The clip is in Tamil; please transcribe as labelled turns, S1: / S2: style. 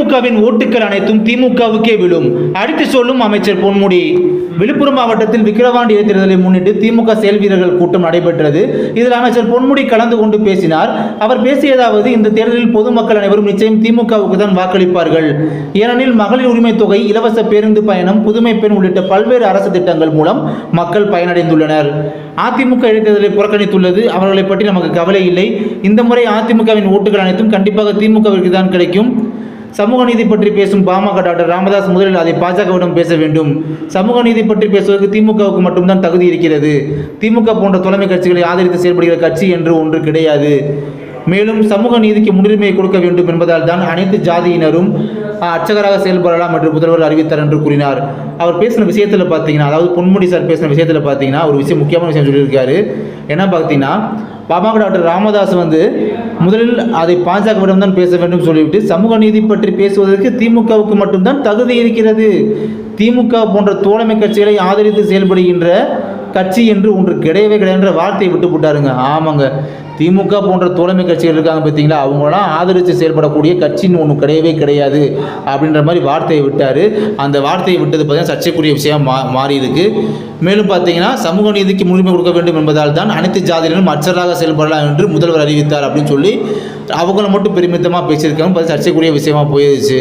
S1: அதிமுகவின் ஓட்டுக்கள் அனைத்தும் திமுகவுக்கே விழும். அடித்து சொல்லும் அமைச்சர் பொன்முடி. விழுப்புரம் மாவட்டத்தில் விக்கிரவாண்டி இடைத்தேர்தலை முன்னிட்டு திமுக செயல் வீரர்கள் கூட்டம் நடைபெற்றது. இதில் அமைச்சர் பொன்முடி கலந்து கொண்டு பேசினார். அவர் பேசியதாவது இந்த தேர்தலில் பொதுமக்கள் அனைவரும் நிச்சயம் திமுகவுக்கு தான் வாக்களிப்பார்கள். ஏனெனில் மகளிர் உரிமை தொகை இலவச பேருந்து பயணம் புதுமை பெண் உள்ளிட்ட பல்வேறு அரசு திட்டங்கள் மூலம் மக்கள் பயனடைந்துள்ளனர். அதிமுக இடைத்தேர்தலை புறக்கணித்துள்ளது. அவர்களை பற்றி நமக்கு கவலை இல்லை. இந்த முறை அதிமுகவின் ஓட்டுகள் அனைத்தும் கண்டிப்பாக திமுகவிற்கு தான் கிடைக்கும். சமூக நீதி பற்றி பேசும் பாமக டாக்டர் ராமதாஸ் முதலில் அதை பாஜகவிடம் பேச வேண்டும். சமூக நீதி பற்றி பேசுவதற்கு திமுகவுக்கு மட்டும்தான் தகுதி இருக்கிறது. திமுக போன்ற தலைமை கட்சிகளை ஆதரித்து செயல்படுகிற கட்சி என்று ஒன்று கிடையாது. மேலும் சமூக நீதிக்கு முன்னுரிமை கொடுக்க வேண்டும் என்பதால் தான் அனைத்து ஜாதியினரும் அர்ச்சகராக செயல்படலாம் என்று முதல்வர் அறிவித்தார் என்று கூறினார். அவர் பேசின விஷயத்தில் பார்த்தீங்கன்னா அதாவது பொன்முடி சார் பேசின விஷயத்தில் பார்த்தீங்கன்னா ஒரு விஷயம் முக்கியமான விஷயம் சொல்லியிருக்காரு. என்ன பார்த்தீங்கன்னா பாமக டாக்டர் ராமதாஸ் வந்து முதலில் அதை பாஜகவிடம் தான் பேச வேண்டும் சொல்லிவிட்டு சமூக நீதி பற்றி பேசுவதற்கு திமுகவுக்கு மட்டும்தான் தகுதி இருக்கிறது. திமுக போன்ற தோழமை கட்சிகளை ஆதரித்து செயல்படுகின்ற கட்சி என்று ஒன்று கிடையவே கிடையாதுன்ற வார்த்தையை விட்டு போட்டாருங்க. ஆமாங்க. திமுக போன்ற தோழமை கட்சிகள் இருக்காங்க பார்த்தீங்களா? அவங்களாம் ஆதரித்து செயல்படக்கூடிய கட்சின்னு ஒன்று கிடையவே கிடையாது. அப்படின்ற மாதிரி வார்த்தையை விட்டார். அந்த வார்த்தையை விட்டது பார்த்தீங்கன்னா சர்ச்சைக்குரிய விஷயம் மா மாறி இருக்கு மேலும் பார்த்தீங்கன்னா சமூக நீதிக்கு முன்னுரிமை கொடுக்க வேண்டும் என்பதால் தான் அனைத்து ஜாதியினரும் அச்சராக செயல்படலாம் என்று முதல்வர் அறிவித்தார் அப்படின்னு சொல்லி அவங்கள மட்டும் பெருமிதமாக பேசியிருக்காங்க பார்த்து சர்ச்சைக்குரிய விஷயமா போயிடுச்சு